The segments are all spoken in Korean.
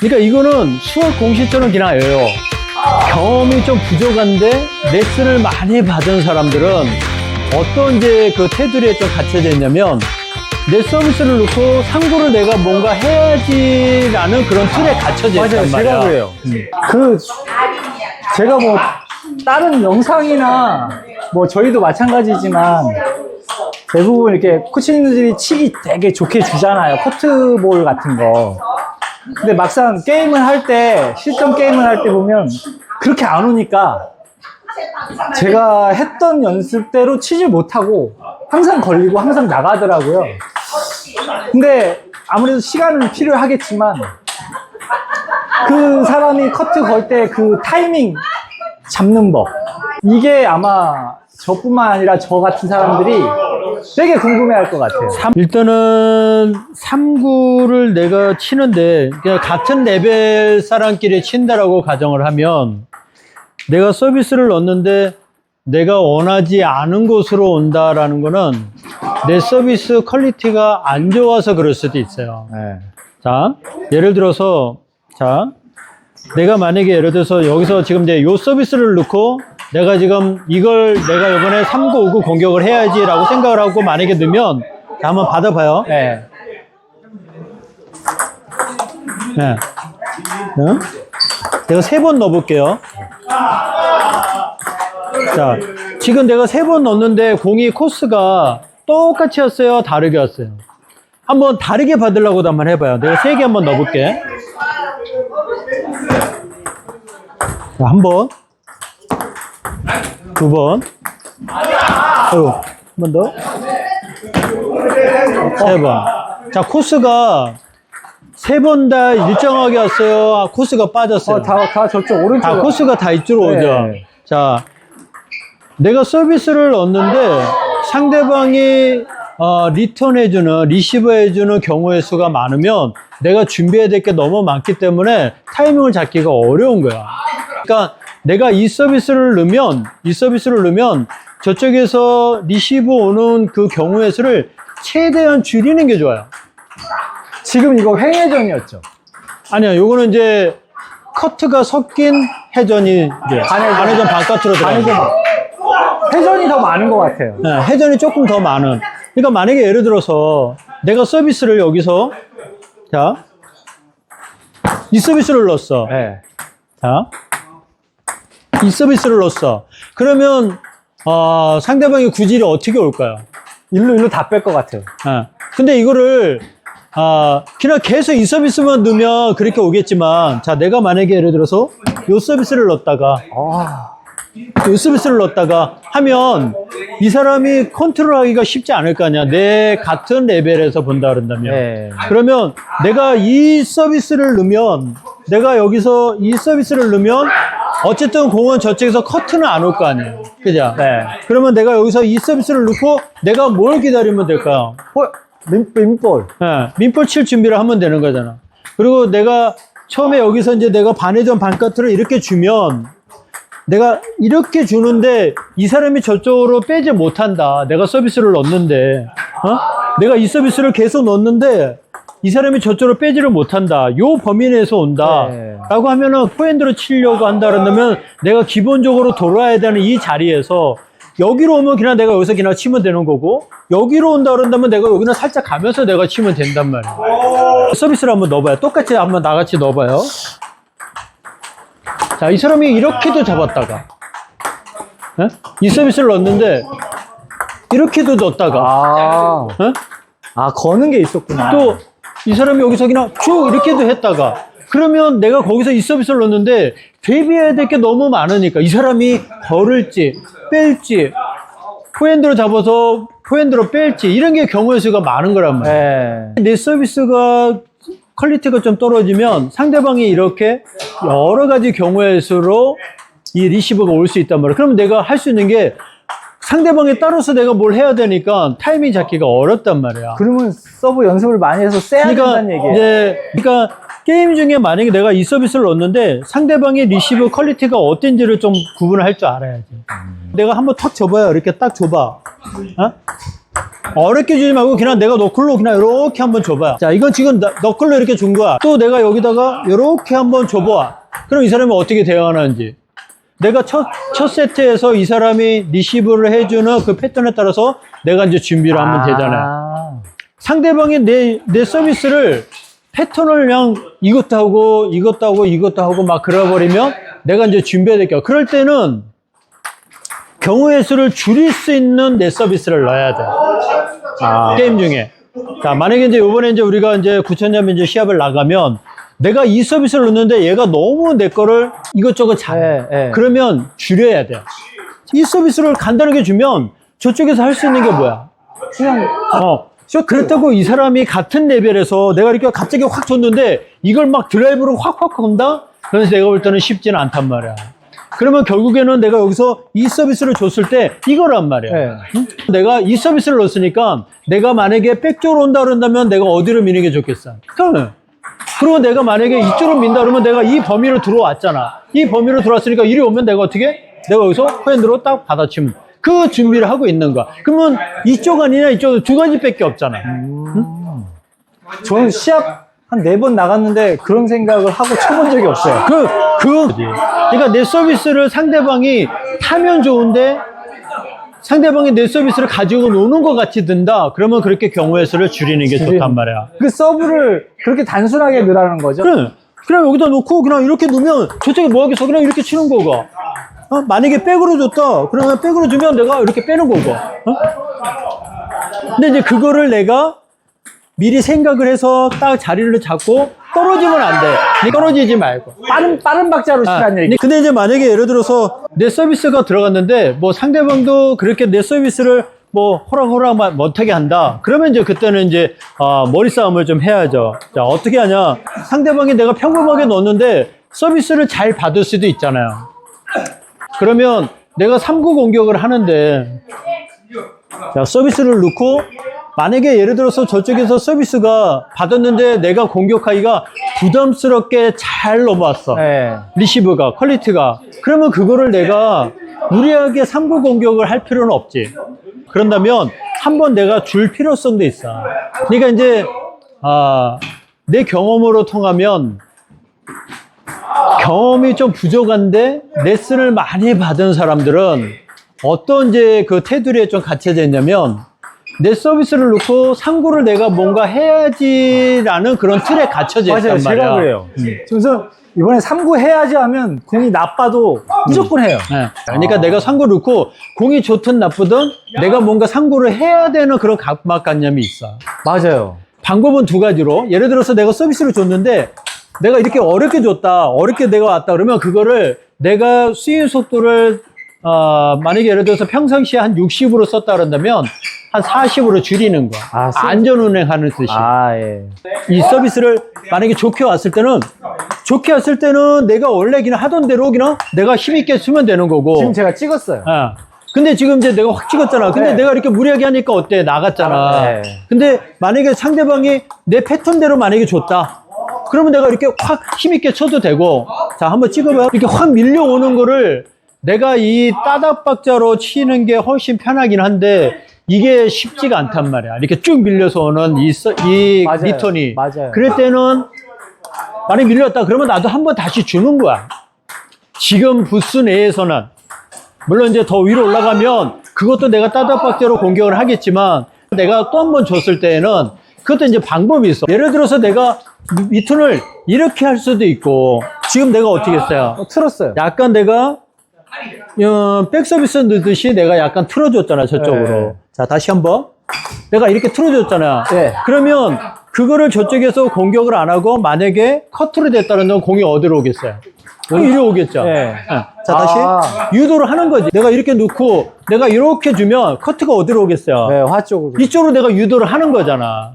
그러니까 이거는 수학 공식처럼 그냥 해요. 경험이 좀 부족한데 레슨을 많이 받은 사람들은 어떤 이제 그 테두리에 좀 갇혀져 있냐면 내 서비스를 놓고 상부를 내가 뭔가 해야지라는 그런 틀에 갇혀져 맞아요. 있단 말이야. 제가 그래요. 그 제가 뭐 다른 영상이나 뭐 저희도 마찬가지지만 대부분 이렇게 코치님들이 치기 되게 좋게 주잖아요. 커트볼 같은 거. 근데 막상 게임을 할 때, 실전 게임을 할 때 보면 그렇게 안 오니까 제가 했던 연습대로 치질 못하고 항상 걸리고 항상 나가더라고요. 근데 아무래도 시간은 필요하겠지만 그 사람이 커트 걸 때 그 타이밍 잡는 법 이게 아마 저뿐만 아니라 저 같은 사람들이 되게 궁금해할 것 같아요. 삼- 일단은 3구를 내가 치는데 그냥 같은 레벨 사람끼리 친다라고 가정을 하면 내가 서비스를 넣었는데 내가 원하지 않은 곳으로 온다라는 거는 내 서비스 퀄리티가 안 좋아서 그럴 수도 있어요. 네. 자, 예를 들어서, 자, 내가 만약에 예를 들어서 여기서 지금 이제 요 서비스를 넣고 내가 지금 이걸 내가 이번에 3구, 5구 공격을 해야지라고 생각을 하고 만약에 넣으면 자, 한번 받아봐요. 네. 네. 응? 내가 세 번 넣어볼게요. 자, 지금 내가 세 번 넣었는데 공이 코스가 똑같이 왔어요? 다르게 왔어요? 한번 다르게 받으려고도 한번 해봐요. 내가 세 개 한번 넣어볼게. 자, 한 번. 두 번. 아유, 한번 더. 세 번. 자, 코스가 세 번 다 일정하게 왔어요. 아, 코스가 빠졌어요. 어, 다, 다 저쪽 오른쪽. 다 코스가 다 이쪽으로 오죠. 네. 자, 내가 서비스를 넣었는데 상대방이 어, 리턴해주는, 리시브해주는 경우의 수가 많으면 내가 준비해야 될 게 너무 많기 때문에 타이밍을 잡기가 어려운 거야. 그러니까 내가 이 서비스를 넣으면, 이 서비스를 넣으면 저쪽에서 리시브 오는 그 경우의 수를 최대한 줄이는 게 좋아요. 지금 이거 횡회전이었죠. 아니야, 요거는 이제 커트가 섞인 회전이 이제 반회전. 반회전 바깥으로. 거야. 회전이 더 많은 것 같아요. 네, 회전이 조금 더 많은. 그러니까 만약에 예를 들어서 내가 서비스를 여기서 자, 이 서비스를 넣었어. 네. 자, 이 서비스를 넣었어. 그러면 어, 상대방의 구질이 어떻게 올까요? 일로 일로 다 뺄 것 같아요. 예. 근데 이거를 아, 그냥 계속 이 서비스만 넣으면 그렇게 오겠지만 자, 내가 만약에 예를 들어서 요 서비스를 넣었다가 아, 요 서비스를 넣었다가 하면 이 사람이 컨트롤하기가 쉽지 않을 거 아니야. 내 같은 레벨에서 본다 그런다면. 네. 그러면 내가 이 서비스를 넣으면 내가 여기서 이 서비스를 넣으면 어쨌든 공은 저쪽에서 커트는 안 올 거 아니에요. 그죠? 네. 그러면 내가 여기서 이 서비스를 넣고 내가 뭘 기다리면 될까요? 어, 민, 민볼. 예, 민볼 칠 준비를 하면 되는 거잖아. 그리고 내가 처음에 여기서 이제 내가 반회전 반카트를 이렇게 주면 내가 이렇게 주는데 이 사람이 저쪽으로 빼지 못한다. 내가 서비스를 넣었는데, 어? 내가 이 서비스를 계속 넣었는데 이 사람이 저쪽으로 빼지를 못한다. 요 범위 내에서 온다. 네. 라고 하면은 포핸드로 치려고 한다 그러면 내가 기본적으로 돌아야 되는 이 자리에서 여기로 오면 그냥 내가 여기서 그냥 치면 되는 거고 여기로 온다 그런다면 내가 여기는 살짝 가면서 내가 치면 된단 말이야. 서비스를 한번 넣어봐요. 똑같이 한번 나같이 넣어봐요. 자, 이 사람이 이렇게도 잡았다가 예? 이 서비스를 넣었는데 이렇게도 넣었다가 아, 예? 아, 거는 게 있었구나. 또 이 사람이 여기서 그냥 쭉 이렇게도 했다가 그러면 내가 거기서 이 서비스를 넣었는데 대비해야 될 게 너무 많으니까 이 사람이 걸을지 뺄지 포핸드로 잡아서 포핸드로 뺄지 이런 게 경우의 수가 많은 거란 말이야. 네. 내 서비스가 퀄리티가 좀 떨어지면 상대방이 이렇게 여러 가지 경우의 수로 이 리시브가 올 수 있단 말이야. 그러면 내가 할 수 있는 게 상대방에 따라서 내가 뭘 해야 되니까 타이밍 잡기가 어렵단 말이야. 그러면 서브 연습을 많이 해서 세야 그러니까 된다는 얘기예요. 이제 그러니까 게임 중에 만약에 내가 이 서비스를 넣었는데 상대방의 리시브 퀄리티가 어떤지를 좀 구분을 할 줄 알아야지. 내가 한번 턱 줘봐요. 이렇게 딱 줘봐. 어? 어렵게 주지 말고 그냥 내가 너클로 그냥 이렇게 한번 줘봐요. 자, 이건 지금 너- 너클로 이렇게 준 거야. 또 내가 여기다가 이렇게 한번 줘봐. 그럼 이 사람이 어떻게 대응하는지. 내가 첫, 첫 세트에서 이 사람이 리시브를 해주는 그 패턴에 따라서 내가 이제 준비를 하면 되잖아요. 아. 상대방이 내, 내 서비스를 패턴을 그냥 이것도 하고 이것도 하고 이것도 하고 막 그래버리면 내가 이제 준비해야 될 게. 그럴 때는 경우의 수를 줄일 수 있는 내 서비스를 넣어야 돼. 아. 게임 중에. 자, 만약에 이제 요번에 이제 우리가 이제 9천점 이제 시합을 나가면 내가 이 서비스를 넣는데 얘가 너무 내 거를 이것저것 잘해. 예, 예. 그러면 줄여야 돼. 이 서비스를 간단하게 주면 저쪽에서 할 수 있는 게 뭐야? 그냥 어. 그렇다고 이 사람이 같은 레벨에서 내가 이렇게 갑자기 확 줬는데 이걸 막 드라이브로 확확 건다? 그래서 내가 볼 때는 쉽지는 않단 말이야. 그러면 결국에는 내가 여기서 이 서비스를 줬을 때 이거란 말이야. 네. 응? 내가 이 서비스를 넣었으니까 내가 만약에 백쪽으로 온다 그런다면 내가 어디로 미는 게 좋겠어? 그러면 그리고 내가 만약에 이쪽으로 민다 그러면 내가 이 범위로 들어왔잖아. 이 범위로 들어왔으니까 이리 오면 내가 어떻게? 내가 여기서 핸드로 딱 받아치면 그 준비를 하고 있는 거야. 그러면 이쪽 아니냐 이쪽 두 가지밖에 없잖아. 저는 시합 한 네 번 나갔는데 그런 생각을 하고 쳐본 적이 없어요. 그, 그, 그러니까 내 서비스를 상대방이 타면 좋은데 상대방이 내 서비스를 가지고 노는 것 같이 든다. 그러면 그렇게 경우의 수를 줄이는 게 줄이는 좋단 말이야. 그 서브를 그렇게 단순하게 넣으라는 거죠? 그래. 그냥 여기다 놓고 그냥 이렇게 놓으면 저쪽에 뭐 하겠어. 그냥 이렇게 치는 거가. 어? 만약에 백으로 줬다. 그러면 백으로 주면 내가 이렇게 빼는 거고. 어? 근데 이제 그거를 내가 미리 생각을 해서 딱 자리를 잡고 떨어지면 안 돼. 네, 떨어지지 말고. 빠른 빠른 박자로 아, 치라는 얘기. 근데- 이제 만약에 예를 들어서 내 서비스가 들어갔는데 뭐 상대방도 그렇게 내 서비스를 뭐 호락호락 못하게 한다. 그러면 이제 그때는 이제 아, 머리 싸움을 좀 해야죠. 자 어떻게 하냐? 상대방이 내가 평범하게 넣었는데 서비스를 잘 받을 수도 있잖아요. 그러면 내가 3구 공격을 하는데 자, 서비스를 넣고 만약에 예를 들어서 저쪽에서 서비스가 받았는데 내가 공격하기가 부담스럽게 잘 넘어왔어. 네. 리시브가 퀄리티가 그러면 그거를 내가 무리하게 3구 공격을 할 필요는 없지 그런다면 한 번 내가 줄 필요성도 있어 그러니까 이제 아, 내 경험으로 통하면 경험이 좀 부족한데 레슨을 많이 받은 사람들은 어떤 이제 그 테두리에 좀 갇혀져 있냐면 내 서비스를 놓고 상구를 내가 뭔가 해야지라는 그런 틀에 갇혀져 있단 맞아요. 말이야. 제가 그래요. 그래서 이번에 3구 해야지 하면 공이 나빠도 무조건 해요. 네. 그러니까 내가 상구 넣고 공이 좋든 나쁘든 내가 뭔가 상구를 해야 되는 그런 각막관념이 있어. 맞아요. 방법은 두 가지로 예를 들어서 내가 서비스를 줬는데 내가 이렇게 어렵게 줬다 어렵게 내가 왔다 그러면 그거를 내가 스윙 속도를 어, 만약에 예를 들어서 평상시에 한 60으로 썼다 그런다면 한 40으로 줄이는 거야 아, 안전운행하는 뜻이 아, 예. 이 서비스를 만약에 좋게 왔을 때는 좋게 왔을 때는 내가 원래 그냥 하던 대로 그냥 내가 힘있게 쓰면 되는 거고 지금 제가 찍었어요. 아, 근데 지금 이제 내가 확 찍었잖아. 근데 네. 내가 이렇게 무리하게 하니까 어때? 나갔잖아. 아, 네. 근데 만약에 상대방이 내 패턴대로 만약에 줬다. 그러면 내가 이렇게 확 힘있게 쳐도 되고. 자, 한번 찍어봐요. 이렇게 확 밀려오는 거를 내가 이 따닥박자로 치는 게 훨씬 편하긴 한데 이게 쉽지가 않단 말이야. 이렇게 쭉 밀려서 오는 이, 서- 이 맞아요. 리턴이. 맞아요. 그럴 때는 만약에 밀렸다. 그러면 나도 한 번 다시 주는 거야. 지금 부스 내에서는 물론 이제 더 위로 올라가면 그것도 내가 따닥박대로 공격을 하겠지만 내가 또 한 번 줬을 때에는 그것도 이제 방법이 있어. 예를 들어서 내가 미턴을 이렇게 할 수도 있고 지금 내가 어떻게 했어요? 어, 틀었어요. 약간 내가 어, 백서비스 넣듯이 내가 약간 틀어줬잖아 저쪽으로. 네. 자 다시 한번 내가 이렇게 틀어줬잖아. 네. 그러면 그거를 저쪽에서 공격을 안 하고 만약에 커트로 됐다는 건 공이 어디로 오겠어요? 공이 이리 오겠죠. 네. 네. 자 다시 아. 유도를 하는 거지. 내가 이렇게 놓고 내가 이렇게 주면 커트가 어디로 오겠어요? 네, 화 쪽으로. 이쪽으로 내가 유도를 하는 거잖아.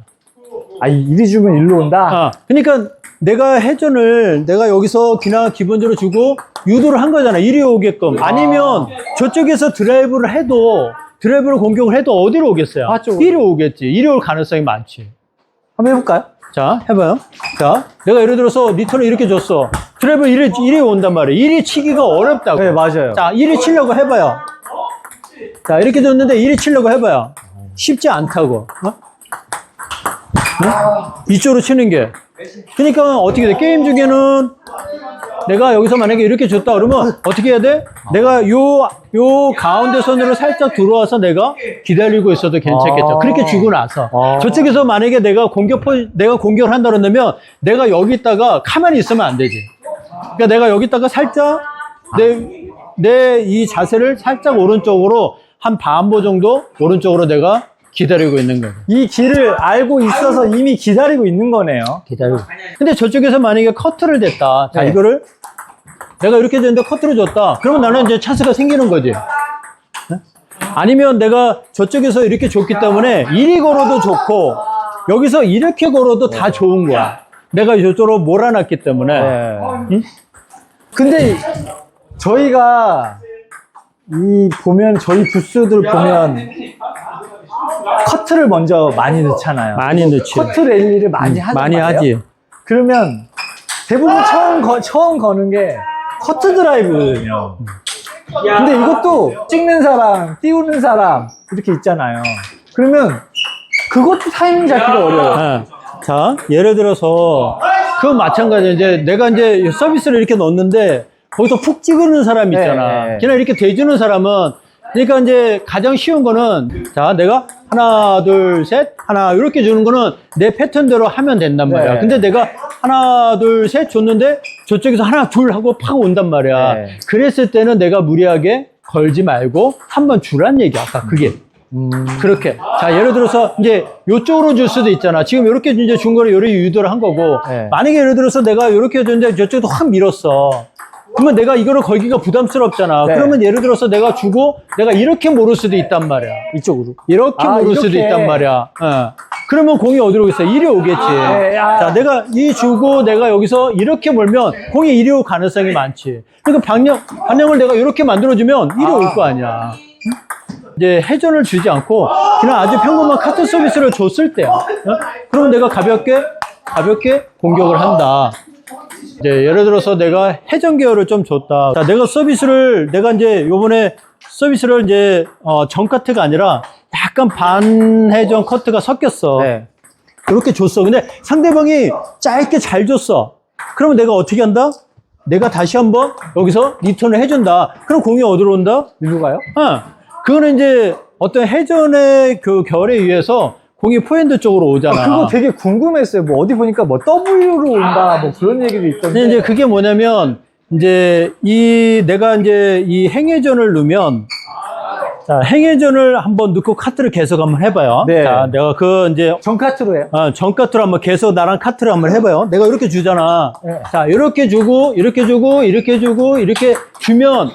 아, 이리 주면 일로 온다? 아, 그러니까 내가 회전을 내가 여기서 그냥 기본적으로 주고 유도를 한 거잖아. 이리 오게끔. 아니면 저쪽에서 드라이브를 해도 드라이브를 공격을 해도 어디로 오겠어요? 아, 쪽으로. 이리 오겠지. 이리 올 가능성이 많지. 한번 해볼까요? 자, 해봐요. 자, 내가 예를 들어서 리턴을 이렇게 줬어. 드라이브 이리, 이리 온단 말이에요. 이리 치기가 어렵다고. 네, 맞아요. 자, 이리 치려고 해봐요. 자, 이렇게 줬는데 이리 치려고 해봐요. 쉽지 않다고. 어? 어? 이쪽으로 치는 게. 그러니까 어떻게 돼? 게임 중에는 내가 여기서 만약에 이렇게 줬다 그러면 어떻게 해야 돼? 내가 요, 요 가운데 선으로 살짝 들어와서 내가 기다리고 있어도 괜찮겠죠. 아. 그렇게 주고 나서. 아. 저쪽에서 만약에 내가 공격, 포, 내가 공격을 한다 그러면 내가 여기 있다가 가만히 있으면 안 되지. 그러니까 내가 여기 있다가 살짝 내, 내 이 자세를 살짝 오른쪽으로 한 반보 정도 오른쪽으로 내가 기다리고 있는 거예요. 이 길을 알고 있어서 이미 기다리고 있는 거네요. 기다리고. 근데 저쪽에서 만약에 커트를 댔다. 자, 네. 이거를 내가 이렇게 됐는데 커트를 줬다. 그러면 나는 이제 찬스가 생기는 거지. 네? 아니면 내가 저쪽에서 이렇게 줬기 때문에 이리 걸어도 좋고 여기서 이렇게 걸어도 다 좋은 거야. 내가 저쪽으로 몰아놨기 때문에. 네. 응? 근데 저희가 이 보면 저희 부스들 보면 커트를 먼저 많이 넣잖아요. 많이 넣지. 커트 랠리를 많이 하는 많이 말이에요. 하지. 그러면 대부분 처음 거, 처음 거는 게 커트 드라이브거든요. 근데 이것도 찍는 사람, 띄우는 사람 이렇게 있잖아요. 그러면 그것도 타이밍 잡기가 어려워요. 네. 자, 예를 들어서 그 마찬가지 이제 내가 이제 서비스를 이렇게 넣었는데 거기서 푹 찍는 사람 있잖아. 네, 네. 그냥 이렇게 대주는 사람은 그러니까 이제 가장 쉬운 거는 자, 내가 하나, 둘, 셋, 하나 이렇게 주는 거는 내 패턴대로 하면 된단 말이야. 네. 근데 내가 하나, 둘, 셋 줬는데 저쪽에서 하나, 둘 하고 팍 온단 말이야. 네. 그랬을 때는 내가 무리하게 걸지 말고 한 번 주란 얘기야. 아까 그게. 음, 그렇게. 자, 예를 들어서 이제 요쪽으로 줄 수도 있잖아. 지금 이렇게 이제 준 거를 요리 유도를 한 거고. 네. 만약에 예를 들어서 내가 이렇게 줬는데 저쪽도 확 밀었어. 그러면 내가 이거를 걸기가 부담스럽잖아. 네. 그러면 예를 들어서 내가 주고 내가 이렇게 모를 수도 있단 말이야. 이쪽으로. 이렇게 아, 모를 수도 이렇게. 있단 말이야. 어. 그러면 공이 어디로 오겠어? 이리 오겠지. 네, 아. 자, 내가 이 주고 내가 여기서 이렇게 몰면 공이 이리 올 가능성이 많지. 그러니까 방향, 방향을 내가 이렇게 만들어주면 이리 올 거 아니야. 이제 회전을 주지 않고 그냥 아주 평범한 카트 서비스를 줬을 때야. 어? 그럼 내가 가볍게 가볍게 공격을 한다. 이제 예를 들어서 내가 회전 계열을 좀 줬다. 자, 내가 서비스를 내가 이제 요번에 서비스를 이제 어, 전 카트가 아니라 약간 반 회전 커트가 섞였어. 네. 그렇게 줬어. 근데 상대방이 짧게 잘 줬어. 그러면 내가 어떻게 한다? 내가 다시 한번 여기서 리턴을 해준다. 그럼 공이 어디로 온다? 일로 가요? 어, 그거는 이제 어떤 회전의 그 결에 의해서 공이 포핸드 쪽으로 오잖아. 아, 그거 되게 궁금했어요. 뭐 어디 보니까 뭐 W로 온다 뭐 그런 얘기도 있던데. 근데 이제 그게 뭐냐면 이제 이 내가 이제 이 행회전을 넣으면 자 행회전을 한번 넣고 카트를 계속 한번 해봐요. 네. 자 내가 그 이제 전 카트로 해요. 어, 전 카트를 한번 계속 나랑 카트를 한번 해봐요. 내가 이렇게 주잖아. 네. 자, 이렇게 주고, 이렇게 주고, 이렇게 주고, 이렇게 주면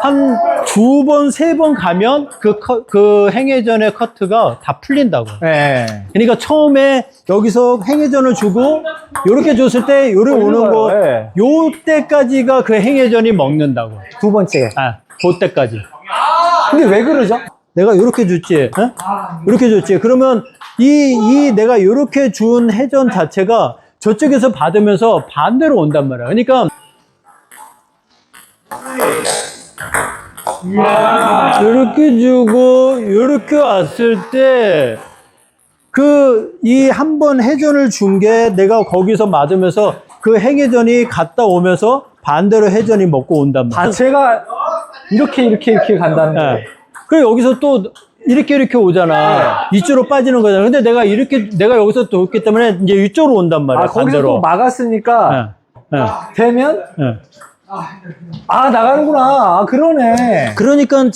한 두 번, 세 번 가면 그, 커, 그 행회전의 커트가 다 풀린다고. 네. 그러니까 처음에 여기서 행회전을 주고, 이렇게 줬을 때, 요리 어, 오는 거, 가요. 네. 요 때까지가 그 행회전이 먹는다고. 두 번째. 아, 그 때까지. 근데 왜 그러죠? 내가 이렇게 줬지, 어? 이렇게 줬지. 그러면 이, 이 내가 이렇게 준 회전 자체가 저쪽에서 받으면서 반대로 온단 말이야. 그러니까 이렇게 주고 이렇게 왔을 때 그 이 한 번 회전을 준 게 내가 거기서 맞으면서 그 행회전이 갔다 오면서 반대로 회전이 먹고 온단 말이야. 자체가 이렇게 이렇게 이렇게 간다는 거예요. 예. 그리고 여기서 또 이렇게 이렇게 오잖아. 이쪽으로 빠지는 거잖아. 근데 내가 이렇게 내가 여기서 또 있기 때문에 이제 이쪽으로 온단 말이야. 아 거기서 반대로. 또 막았으니까 예. 예. 되면 예. 아 나가는구나. 아 그러네. 그러니까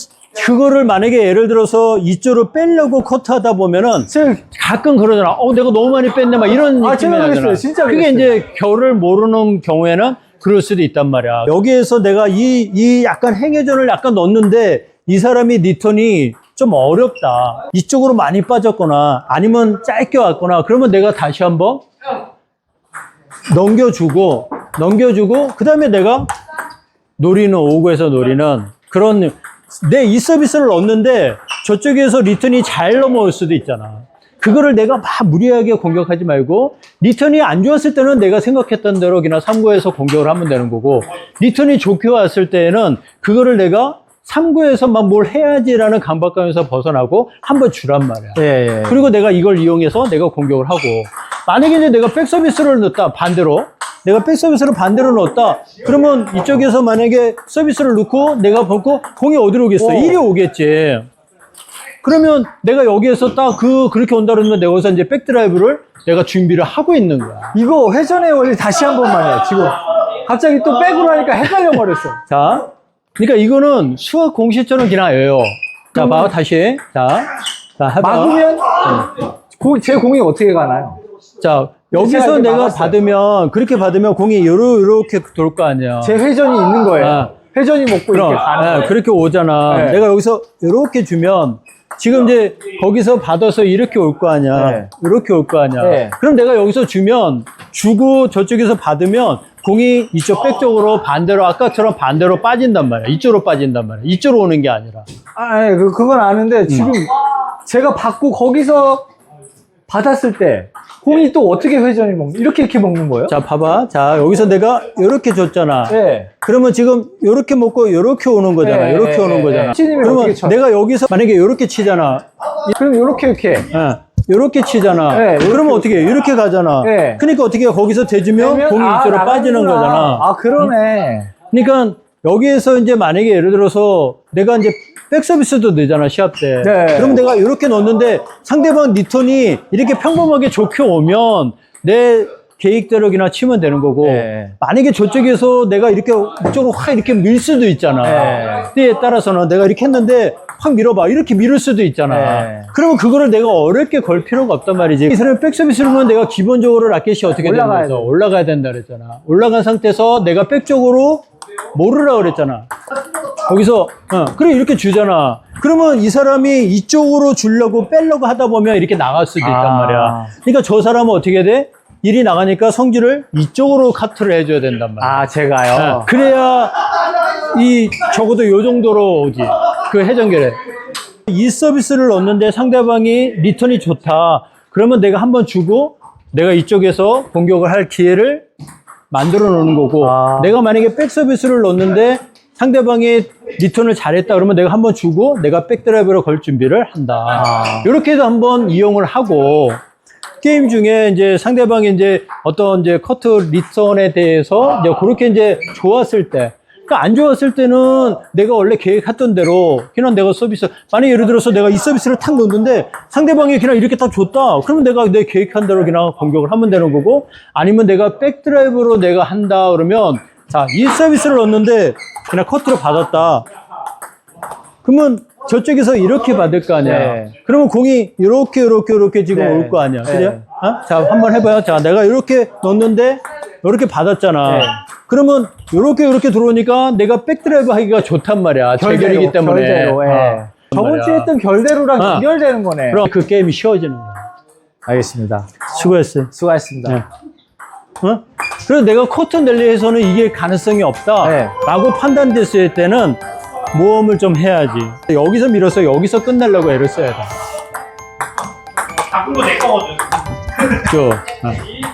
그거를 만약에 예를 들어서 이쪽으로 빼려고 커트하다 보면은 제가 가끔 그러잖아. 어, 내가 너무 많이 뺐네. 막 이런 아, 느낌이 제가 나잖아. 그랬어요. 진짜 그게 그랬어요. 이제 결을 모르는 경우에는 그럴 수도 있단 말이야. 여기에서 내가 이, 이 약간 행회전을 약간 넣었는데 이 사람이 리턴이 좀 어렵다. 이쪽으로 많이 빠졌거나 아니면 짧게 왔거나 그러면 내가 다시 한번 넘겨주고, 넘겨주고, 그 다음에 내가 노리는, 오구에서 노리는 그런 내 이 서비스를 얻는데 저쪽에서 리턴이 잘 넘어올 수도 있잖아. 그거를 내가 막 무리하게 공격하지 말고 리턴이 안 좋았을 때는 내가 생각했던 대로 그냥 3구에서 공격을 하면 되는 거고 리턴이 좋게 왔을 때에는 그거를 내가 3구에서 막뭘 해야지라는 강박감에서 벗어나고 한번 주란 말이야. 예, 예. 그리고 내가 이걸 이용해서 내가 공격을 하고 만약에 이제 내가 백 서비스를 넣었다 반대로 내가 백 서비스를 반대로 넣었다 그러면 이쪽에서 만약에 서비스를 넣고 내가 벗고 공이 어디로 오겠어 오. 이리 오겠지 그러면 내가 여기에서 딱 그 그렇게 온다 그러면 내가 여기서 이제 백드라이브를 내가 준비를 하고 있는 거야 이거 회전의 원리 다시 한 번만 해. 지금 갑자기 또 백으로 하니까 헷갈려 버렸어. 자 그러니까 이거는 수학 공식처럼 외워 자 봐봐 다시 자, 자 해봐 막으면 공- 제 공이 어떻게 가나요? 자 여기서 이제 내가 막았어요. 받으면 그렇게 받으면 공이 요러 이렇게 돌 거 아니야. 제 회전이 있는 거예요. 아. 회전이 먹고 그럼 이렇게 가는 예, 거예요. 그렇게 오잖아. 네. 내가 여기서 이렇게 주면 지금 이제 거기서 받아서 이렇게 올 거 아니야. 네. 이렇게 올 거 아니야. 네. 그럼 내가 여기서 주면 주고 저쪽에서 받으면 공이 이쪽 백 쪽으로 반대로 아까처럼 반대로 빠진단 말이야. 이쪽으로 빠진단 말이야. 이쪽으로 오는 게 아니라. 아, 예, 그, 그건 아는데 지금 제가 받고 거기서 받았을 때 공이 또 어떻게 회전이 먹는 이렇게 이렇게 먹는 거예요? 자, 봐봐. 자, 여기서 내가 이렇게 줬잖아. 네. 그러면 지금 이렇게 먹고 이렇게 오는 거잖아. 네, 이렇게 네, 오는 네, 거잖아. 네. 그러면? 내가 여기서 만약에 이렇게 치잖아. 그럼 이렇게 이렇게 예. 이렇게 치잖아. 네, 이렇게 그러면 어떻게 해? 이렇게 가잖아. 네. 그러니까 어떻게 해? 거기서 대주면 공이 아, 이쪽으로 나가는구나. 빠지는 거잖아. 아 그러네. 그러니까 여기에서 이제 만약에 예를 들어서 내가 이제 백 서비스도 내잖아 시합 때. 네. 그럼 내가 이렇게 넣었는데 상대방 리턴이 이렇게 평범하게 좋게 오면 내 계획대로 그냥 치면 되는 거고 네. 만약에 저쪽에서 내가 이렇게 이쪽으로 확 이렇게 밀 수도 있잖아. 네. 때에 따라서는 내가 이렇게 했는데 확 밀어봐 이렇게 밀을 수도 있잖아. 네. 그러면 그거를 내가 어렵게 걸 필요가 없단 말이지. 이 사람이 백 서비스를 하면 내가 기본적으로 라켓이 어떻게 올라가야 된다? 돼. 올라가야 된다 그랬잖아. 올라간 상태에서 내가 백 쪽으로 모르라 그랬잖아. 거기서 어, 그래 이렇게 주잖아. 그러면 이 사람이 이쪽으로 주려고 빼려고 하다 보면 이렇게 나갈 수도 있단 아. 말이야. 그러니까 저 사람은 어떻게 돼? 일이 나가니까 성질을 이쪽으로 카트를 해줘야 된단 말이야. 아 제가요. 어, 그래야 이 적어도 요 정도로 오지. 그 회전결에. 이 서비스를 넣는데 상대방이 리턴이 좋다. 그러면 내가 한번 주고 내가 이쪽에서 공격을 할 기회를 만들어 놓는 거고 아. 내가 만약에 백 서비스를 넣는데 상대방이 리턴을 잘했다 그러면 내가 한번 주고 내가 백드라이브로 걸 준비를 한다. 아. 이렇게 해서 한번 이용을 하고 게임 중에 이제 상대방이 이제 어떤 이제 커트 리턴에 대해서 이제 그렇게 이제 좋았을 때, 그러니까 안 좋았을 때는 내가 원래 계획했던 대로 그냥 내가 서비스, 만약 예를 들어서 내가 이 서비스를 탁 넣는데 상대방이 그냥 이렇게 딱 줬다. 그러면 내가 내 계획한 대로 그냥 공격을 하면 되는 거고 아니면 내가 백드라이브로 내가 한다 그러면 자, 이 서비스를 넣는데 그냥 커트로 받았다. 그러면 저쪽에서 이렇게 받을 거 아니야. 네. 그러면 공이 이렇게 이렇게 이렇게 지금 네. 올거 아니야. 그죠? 네. 어? 자, 한번 해봐요. 자, 내가 이렇게 넣었는데 이렇게 받았잖아. 네. 그러면 이렇게 이렇게 들어오니까 내가 백드라이브 하기가 좋단 말이야. 재결이기 때문에. 결대로, 예. 어, 저번. 주에 했던 결대로랑 어. 연결되는 거네. 그럼 그 게임이 쉬워지는 거야. 알겠습니다. 수고했어요. 수고하셨습니다. 네. 어? 그래서 내가 코트 넬리에서는 이게 가능성이 없다. 네. 라고 판단됐을 때는 모험을 좀 해야지. 여기서 밀어서 여기서 끝내려고 애를 써야 돼. 바꾼 거내 거거든. 저, 어.